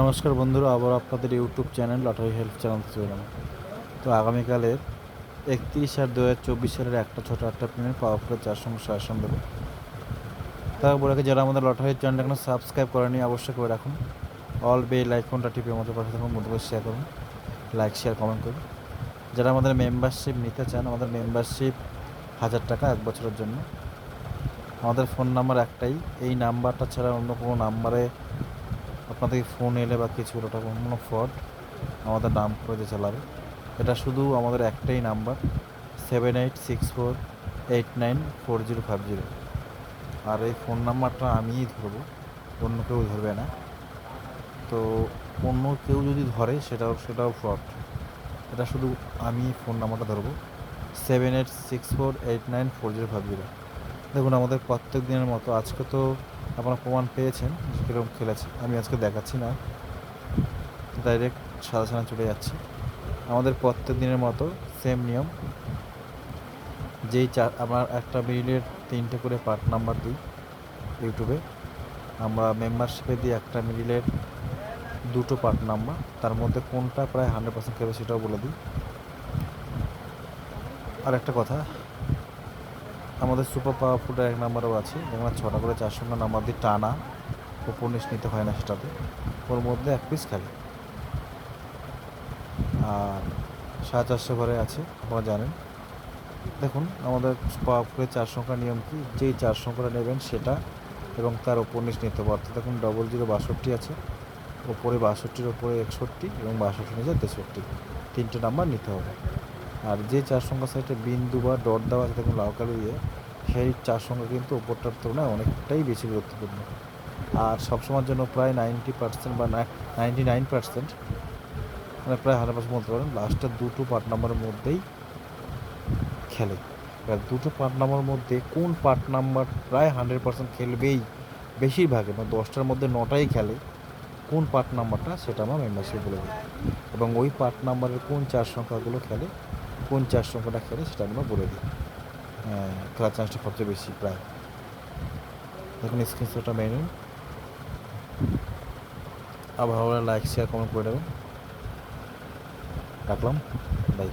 নমস্কার বন্ধুরা, আবার আপনাদের YouTube channel lottery help channel চলে এলাম। তো আগামীকালের একত্রিশ আর দু হাজার চব্বিশ সালের একটা ছোটো একটা প্লেনের পাওয়ার করে চার সমস্যা আসন দেবে। তারপর আগে যারা আমাদের লটারির চ্যানেল এখনও সাবস্ক্রাইব করেনি অবশ্যই করে রাখুন। অল বে লাইক ফোনটা টিপে আমাদের পাশে থাকুন, বন্ধুদের শেয়ার করুন লাইক শেয়ার কমেন্ট করুন। যারা আমাদের মেম্বারশিপ নিতে চান, আমাদের মেম্বারশিপ হাজার টাকা এক বছরের জন্য। আমাদের ফোন নাম্বার একটাই, এই নাম্বারটা ছাড়া অন্য কোনো নাম্বারে আপনাদের ফোন এলে বা কিছু ওটা কোনো ফ্রড আমাদের নাম করে দিয়ে চালাবে। এটা শুধু আমাদের একটাই number seven eight six four eight nine four zero five zero আর এই ফোন নাম্বারটা আমিই ধরবো, অন্য কেউ ধরবে না। তো অন্য কেউ যদি ধরে, সেটাও সেটাও ফ্রড এটা শুধু আমি ফোন নাম্বারটা ধরবো seven eight six four eight nine four zero five zero দেখুন, আমাদের প্রত্যেক দিনের মতো আজকে তো আপনারা প্রমাণ পেয়েছেন কীরকম খেলেছে। আমি আজকে দেখাচ্ছি না। ডাইরেক্ট সাদা সাদা চলে যাচ্ছে। আমাদের প্রত্যেক দিনের মতো সেম নিয়ম। যেই চার আমার একটা মিনিটের তিনটে করে পার্ট নাম্বার দিই ইউটিউবে। আমরা মেম্বারশিপে দিই একটা মিডিলের দুটো পার্ট নাম্বার। তার মধ্যে কোনটা প্রায় হান্ড্রেড পার্সেন্ট খেবে সেটাও বলে দিই। আর একটা কথা আমাদের সুপার পাওয়ারফুলের এক নাম্বারও আছে। যেখানে ছটা করে চার সঙ্গে নাম্বার দিয়ে টানা। উপন্যাস নিতে হয় না সেটাতে। ওর মধ্যে এক পিস খালি। আর সাড়ে চারশো ঘরে আছে, আপনারা জানেন। দেখুন, আমাদের পাওয়ারফুলের চার সংখ্যা নিয়ম কি? যেই চার সংখ্যাটা নেবেন সেটা এবং তার উপন্যাস নিতে অর্থাৎ দেখুন ডবল জিরো বাষট্টি আছে। ওপরে বাষট্টির ওপরে একষট্টি এবং বাষট্টি নিচে তেষট্টি। তিনটে নাম্বার নিতে হবে। আর যে চার সংখ্যা সাইডে বিন্দু বা ডট দেওয়া আছে দেখুন লাল কালি দিয়ে, সেই চার সংখ্যা কিন্তু ওপরটার তুলনায় অনেকটাই বেশি গুরুত্বপূর্ণ। আর সবসময়ের জন্য প্রায় নাইনটি পার্সেন্ট বা নাইনটি নাইন পার্সেন্ট মানে প্রায় হান্ড্রেড পার্সেন্ট বলতে পারেন, লাস্টের দুটো পার্ট নাম্বারের মধ্যেই খেলে। এবার দুটো পার্ট নাম্বারের মধ্যে কোন পার্ট নাম্বার প্রায় হান্ড্রেড পার্সেন্ট খেলবেই বেশিরভাগে মানে দশটার মধ্যে নটাই খেলে, কোন পার্ট নাম্বারটা সেটা আমার মেম্বারশিপ বলে দিই। এবং ওই পার্ট নাম্বারের কোন চার সংখ্যাগুলো খেলে কোন চার সংখ্যাটা খেলে সেটা আমরা বলে দিই। হ্যাঁ, খেলার চান্সটা সবচেয়ে বেশি প্রায়। এখন স্ক্রিনশটটা মেনে নিন। আবার লাইক শেয়ার কমেন্ট করে দেবেন। রাখলাম। বাই